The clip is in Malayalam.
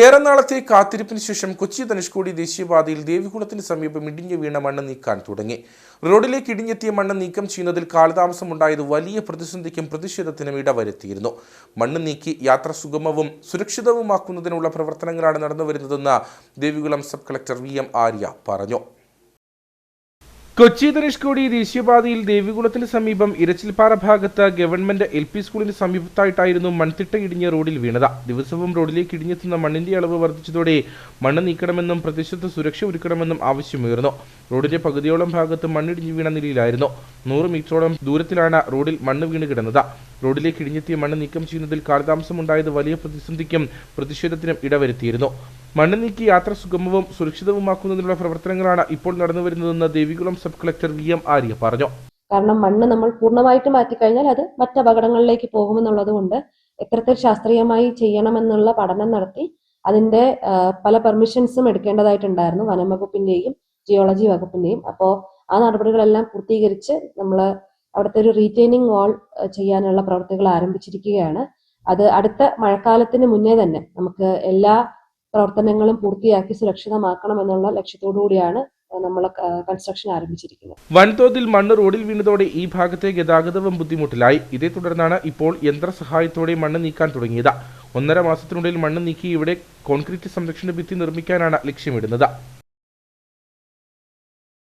ഏറെ നാളത്തെ കാത്തിരിപ്പിന് ശേഷം കൊച്ചി ധനുഷ്കോടി ദേശീയപാതയിൽ ദേവികുളത്തിന് സമീപം ഇടിഞ്ഞു വീണ മണ്ണ് നീക്കാൻ തുടങ്ങി. റോഡിലേക്ക് ഇടിഞ്ഞെത്തിയ മണ്ണ് നീക്കം ചെയ്യുന്നതിൽ കാലതാമസമുണ്ടായത് വലിയ പ്രതിസന്ധിക്കും പ്രതിഷേധത്തിനും ഇടവരുത്തിയിരുന്നു. മണ്ണ് നീക്കി യാത്ര സുഗമവും സുരക്ഷിതവുമാക്കുന്നതിനുള്ള പ്രവർത്തനങ്ങളാണ് നടന്നുവരുന്നതെന്ന് Devikulam sub collector V M Arya പറഞ്ഞു. കൊച്ചി ധനുഷ്കോടി ദേശീയപാതയിൽ ദേവികുളത്തിന് സമീപം ഇരച്ചിൽപ്പാറ ഭാഗത്ത് ഗവൺമെന്റ് എൽ പി സ്കൂളിന് സമീപത്തായിട്ടായിരുന്നു മൺതിട്ട ഇടിഞ്ഞ റോഡിൽ വീണത്. ദിവസവും റോഡിലേക്ക് ഇടിഞ്ഞെത്തുന്ന മണ്ണിന്റെ അളവ് വർദ്ധിച്ചതോടെ മണ്ണ് നീക്കണമെന്നും പ്രദേശത്ത് സുരക്ഷ ഒരുക്കണമെന്നും ആവശ്യമുയർന്നു. റോഡിന്റെ പകുതിയോളം ഭാഗത്ത് മണ്ണിടിഞ്ഞു വീണ നിലയിലായിരുന്നു. നൂറ് മീറ്ററോളം ദൂരത്തിലാണ് റോഡിൽ മണ്ണ് വീണ് കിടന്നത്. റോഡിലേക്ക് ഇടിഞ്ഞെത്തിയ മണ്ണ് നീക്കം ചെയ്യുന്നതിൽ കാലതാമസമുണ്ടായത് വലിയ പ്രതിസന്ധിക്കും പ്രതിഷേധത്തിനും ഇടവരുത്തിയിരുന്നു. മണ്ണ് നീക്കി യാത്ര സുഗമവും സുരക്ഷിതവുമാക്കുന്നതിനുള്ള പ്രവർത്തനങ്ങളാണ് ഇപ്പോൾ നടന്നുവരുന്നതെന്ന് Devikulam sub collector V M Arya പറഞ്ഞു. കാരണം മണ്ണ് നമ്മൾ പൂർണമായിട്ട് മാറ്റിക്കഴിഞ്ഞാൽ അത് മറ്റ് അപകടങ്ങളിലേക്ക് പോകുമെന്നുള്ളത് കൊണ്ട് എത്രത്തിൽ ശാസ്ത്രീയമായി ചെയ്യണമെന്നുള്ള പഠനം നടത്തി അതിന്റെ പല പെർമിഷൻസും എടുക്കേണ്ടതായിട്ടുണ്ടായിരുന്നു. വനം വകുപ്പിന്റെയും ജിയോളജി വകുപ്പിന്റെയും അപ്പോൾ ആ നടപടികളെല്ലാം പൂർത്തീകരിച്ച് നമ്മൾ അവിടുത്തെ ഒരു റീറ്റെയിനിങ് വാൾ ചെയ്യാനുള്ള പ്രവർത്തികൾ ആരംഭിച്ചിരിക്കുകയാണ്. അത് അടുത്ത മഴക്കാലത്തിന് മുന്നേ തന്നെ നമുക്ക് എല്ലാ പ്രവർത്തനങ്ങളും പൂർത്തിയാക്കി സുരക്ഷിതമാക്കണം എന്നുള്ള ലക്ഷ്യത്തോടു കൂടിയാണ് നമ്മൾ കൺസ്ട്രക്ഷൻ ആരംഭിച്ചിരിക്കുന്നത്. വൻതോതിൽ മണ്ണ് റോഡിൽ വീണതോടെ ഈ ഭാഗത്തെ ഗതാഗതവും ബുദ്ധിമുട്ടിലായി. ഇതേ തുടർന്നാണ് ഇപ്പോൾ യന്ത്രസഹായത്തോടെ മണ്ണ് നീക്കാൻ തുടങ്ങിയത്. ഒന്നര മാസത്തിനുള്ളിൽ മണ്ണ് നീക്കി ഇവിടെ കോൺക്രീറ്റ് സംരക്ഷണ ഭിത്തി നിർമ്മിക്കാനാണ് ലക്ഷ്യമിടുന്നത്.